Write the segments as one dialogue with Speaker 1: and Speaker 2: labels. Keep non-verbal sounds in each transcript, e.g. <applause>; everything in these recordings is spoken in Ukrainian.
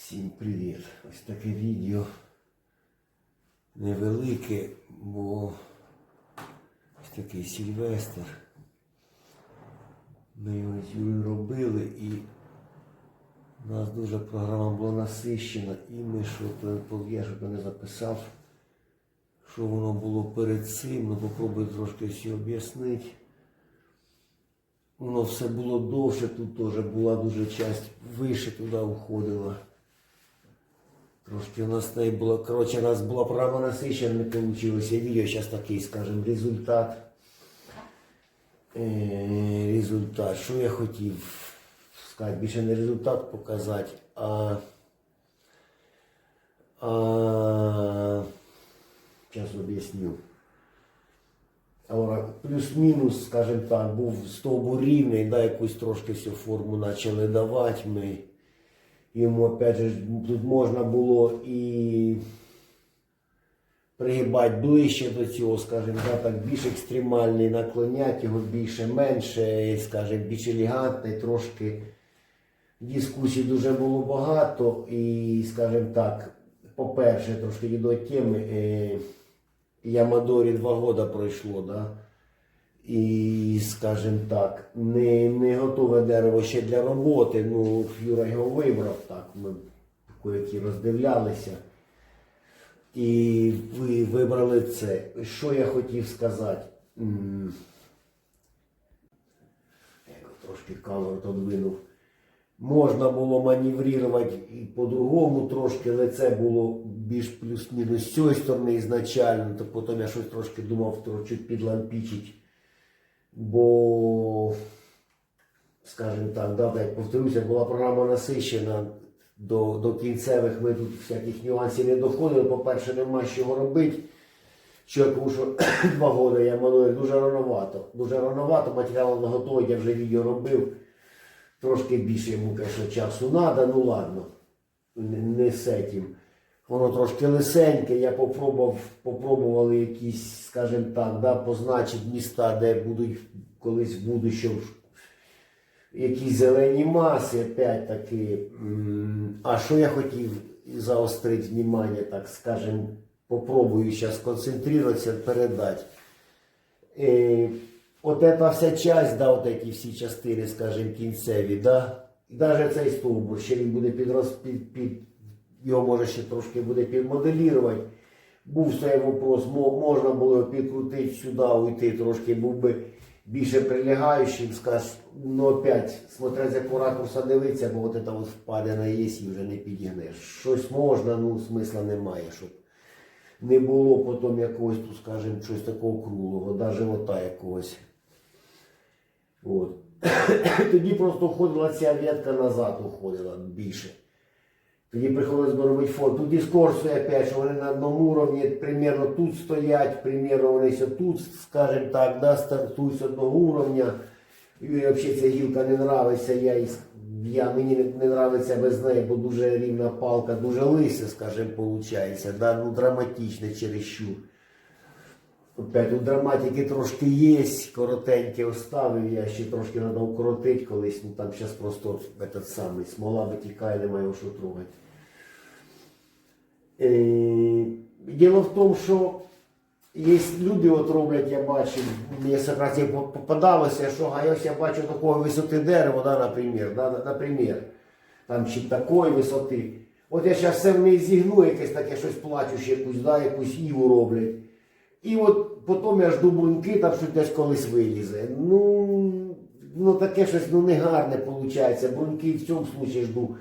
Speaker 1: Всім привіт! Ось таке відео невелике, бо ось такий Сільвестр. Ми його з Юрою робили і у нас дуже програма була насищена, і ми що то я що то не записав, що воно було перед цим, ну попробую трошки все об'яснити. Воно все було довше, тут теж була дуже часть вище туди входила. Трошки у нас не було, коротше, у нас була програма насичена, не вийшло відео, зараз такий, скажімо, результат. Е, результат. Що я хотів сказати, більше не результат показати, а, а зараз об'ясню. Плюс-мінус, скажімо так, був стовбур рівний, да, якусь трошки всю форму почали давати ми. Йому опять же тут можна було і пригибати ближче до цього, скажімо, да, так, більш екстремальний, наклоняти його більше, менше, скажімо, більш елегантний, трошки дискусій дуже було багато. І, скажімо так, по-перше, трошки до теми, е, Ямадорі два роки пройшло, да? І, скажімо так, не, не готове дерево ще для роботи. Ну, Юра його вибрав так. Ми які роздивлялися. І ви вибрали це. Що я хотів сказати? Трошки камеру подвинув. Можна було маневрувати і по-другому трошки, але це було більш плюс-мінус з цієї сторони ізначально, то потім я щось трошки думав, чуть підлампічить. Бо, скажімо так, да, як повторюся, була програма насичена. До, до кінцевих ми тут всяких нюансів не доходили. По-перше, нема чого робити. Що, що <clears throat> два роки я малюю дуже рановато. Дуже рановато, матеріал наготовий, я вже відео робив. Трошки більше йому, звісно, часу треба, ну ладно, не, не з цим. Воно трошки лисеньке, я попробував, попробували якісь, скажімо так, да, позначити міста, де будуть колись в будущому якісь зелені маси, опять таки. А що я хотів заострити внимание, так скажем, попробую зараз сконцентруватися, передати. Е, от эта вся часть, да, от эти всі частини, скажем, кінцеві, да, навіть цей стовбур, ще він буде підроз, під, під, його може ще трошки буде підмоделірувати. Був цей вопрос, можна було підкрутити сюди, уйти трошки, був би більше прилягаючим, скаж, ну опять, смотря з якого ракурса дивитися, бо от це впадина є і вже не підігнеш. Щось можна, ну смисла немає, щоб не було потім якогось, тут, скажімо, щось такого круглого, да, живота якогось. От. <coughs> Тоді просто входила ця ветка назад, уходила більше. Тоді приходилось би робити фото. Тут дискорси опять, що вони на одному уровні, примірно тут стоять, примірно вони ще тут, скажімо так, да, стартують з одного уровня. Юрі взагалі ця гілка не нравиться, я, я, мені не, нравиться без неї, бо дуже рівна палка, дуже лисе, скажімо, виходить, да, ну, драматичне чересчур. Опять у драматики трошки є, коротеньке оставив, я ще трошки треба укоротити колись, ну там зараз просто этот самий, смола витікає, немає що трогати. Е, Діло в тому, що є люди, от роблять, я бачив, мені якраз попадалося, що а ось я бачу такої висоти дерева, да, наприклад, да, наприклад, там чи такої висоти. От я зараз все в неї зігну, якесь таке щось плачуще, якусь, да, якусь іву роблять. І от потім я жду бруньки, там щось десь колись вилізе. Ну, ну таке щось ну, негарне виходить. Бруньки в цьому случаї жду.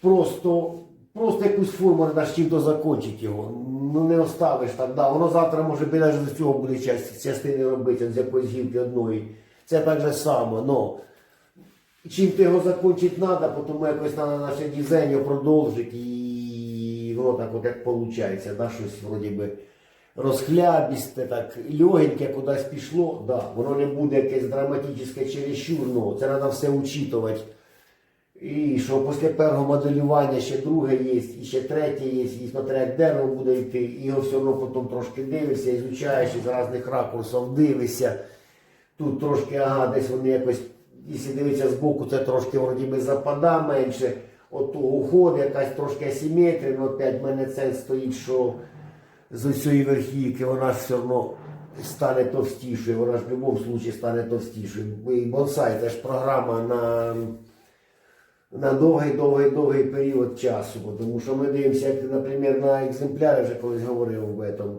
Speaker 1: Просто, просто якусь форму треба чим-то закінчити його. Ну не оставиш так. Да. Воно завтра може навіть з цього буде част- частини робити, з якоїсь гілки одної. Це так же само. Но чим ти його закінчити треба, тому якось треба наше дизайн продовжити і воно так от як виходить, да, щось вроді би розхлябісте, так легеньке кудись пішло, да, воно не буде якесь драматичне чересчур, ну, це треба все учитувати. І що після першого моделювання ще друге є, і ще третє є, і смотря як дерево буде йти, і його все одно потім трошки дивишся, ізучаєш із різних ракурсів, дивишся. Тут трошки, ага, десь вони якось, якщо дивитися збоку, це трошки вроді би запада менше. ото уходить, якась трошки асиметрія, але опять в мене це стоїть, що з цієї верхівки вона ж все одно стане товстішою, вона ж в будь-якому випадку стане товстішою. І бонсай це ж програма на, на довгий, довгий, довгий період часу. Тому що ми дивимося, як, наприклад, на екземпляри, вже колись говорив в этом,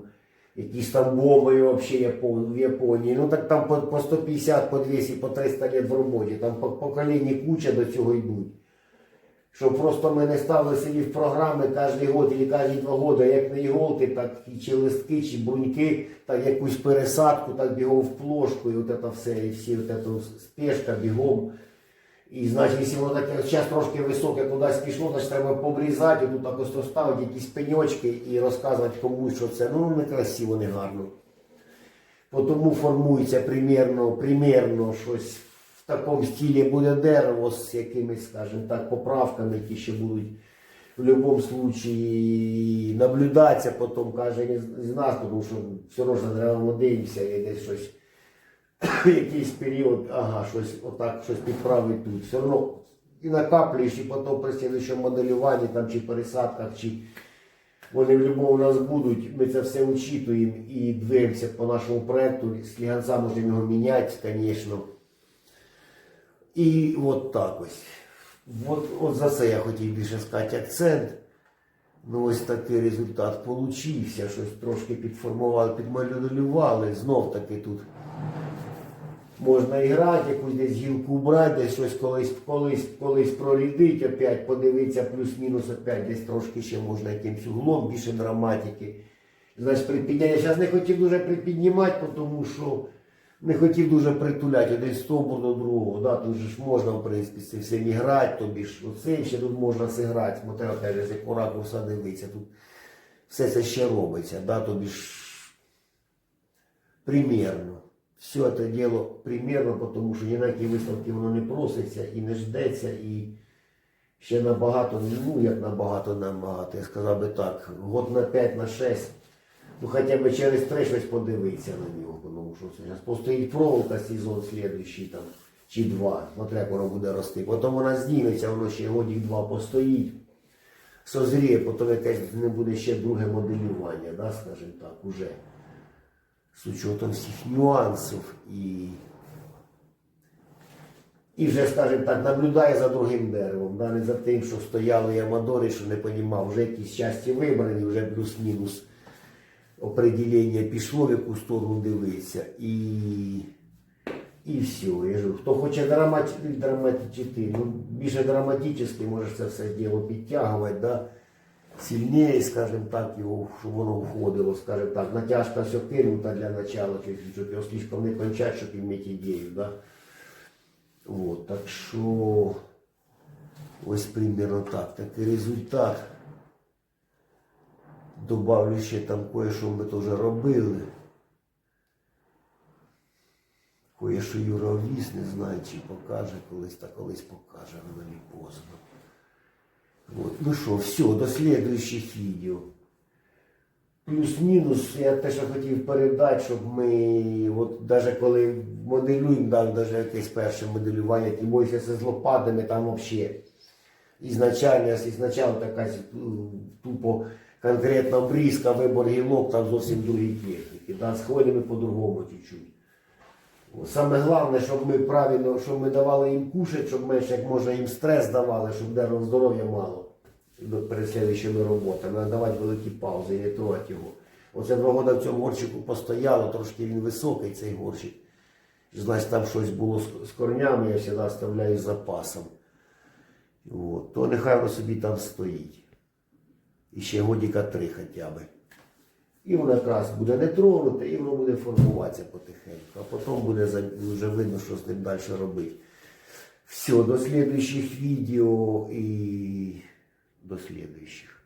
Speaker 1: якісь там бомби Япон, в Японії. Ну так там по, по 150, по 200, по 300 лет в роботі. Там по покоління куча до цього йдуть. Щоб просто ми не ставили собі в програми кожен год і кожні два роки, як на іголки, так і чи листки, чи бруньки, так якусь пересадку, так бігом в плошку, і от це все, і всі от це спешка бігом. І значить, якщо воно таке зараз трошки високе кудись пішло, значить треба побрізати, тут так ось ставити якісь пеньочки і розказувати комусь, що це ну не красиво, не гарно. Тому формується примірно, примірно щось такому стилі буде дерево з якимись, скажімо так, поправками, які ще будуть в будь-якому випадку наблюдатися потім каже з нас, тому що все одно ми дивимося і десь щось <coughs> якийсь період, ага, щось отак, щось підправить тут. Все одно і накаплюєш, і потім при слідчому моделюванні там, чи пересадках, чи вони в будь-якому нас будуть, ми це все учитуємо і дивимося по нашому проєкту. Сліганця можемо його міняти, звісно. І от так ось. От, от за це я хотів більше сказати акцент. Ну ось такий результат получився, щось трошки підформували, підмоделювали. Знов таки тут можна і грати, якусь десь гілку брати, десь щось колись, колись, колись прорідити, опять подивитися, плюс-мінус опять десь трошки ще можна якимсь углом, більше драматики. Значить, припідняти. Я зараз не хотів дуже припіднімати, тому що не хотів дуже притуляти один стовбур до другого. Да? Тут ж можна, в принципі, це все не грати, тобі ж оце ще тут можна зіграти, смотри, опять же, з якого ракурса дивитися. Тут все це ще робиться, да? тобі ж примірно. Все це діло примірно, тому що ні на виставки воно не проситься і не ждеться, і ще набагато, ну як набагато, набагато, я сказав би так, год на 5, на 6, ну хоча б через 3 щось подивитися на нього, тому що це зараз постоїть проволока сезон слідуючий там, чи два, смотря воно буде рости. Потім вона зніметься, воно ще годик два постоїть, созріє, потім якесь не буде ще друге моделювання, да, скажімо так, уже з учетом всіх нюансів і, і вже, скажімо так, наблюдає за другим деревом, да, не за тим, що стояли Ямадори, що не понімав, вже якісь часті вибрані, вже плюс-мінус определення пішло, в яку сторону дивитися. І, і все. Я ж, хто хоче драмати, драматичити, ну, більше драматично, може це все діло підтягувати. Да? сильнее, скажем так, його, щоб воно входило, скажем так, натяжка все кинута для начала, щоб його слишком не кончать, щоб иметь ідею, да? Вот, так що ось примерно так. Такий результат. Добавлю ще там кое-що ми теж робили. Кое-що Юра віз, не знаю, чи покаже колись, та колись покаже, але не поздно. Вот. Ну що, все, до следующих відео. Плюс-мінус, я те, що хотів передати, щоб ми, от навіть коли моделюємо, навіть якесь перше моделювання, тим більше це з лопатами, там взагалі ізначально, ізначально така м, тупо конкретна обрізка, вибор гілок, там зовсім другі техніки. Да, з хвилями по-другому чуть-чуть. Саме головне, щоб ми правильно, щоб ми давали їм кушати, щоб менше як можна їм стрес давали, щоб дерево здоров'я мало перед слідчими роботами, а давати великі паузи і не трогати його. Оце два роки в цьому горщику постояло, трошки він високий, цей горщик. Значить, там щось було з, корнями, я завжди оставляю запасом. От. То нехай воно собі там стоїть. І ще годіка три хоча б. І воно якраз буде не тронуте, і воно буде формуватися потихеньку. А потім буде вже видно, що з ним далі робити. Все, до слідуючих відео і до слідуючих.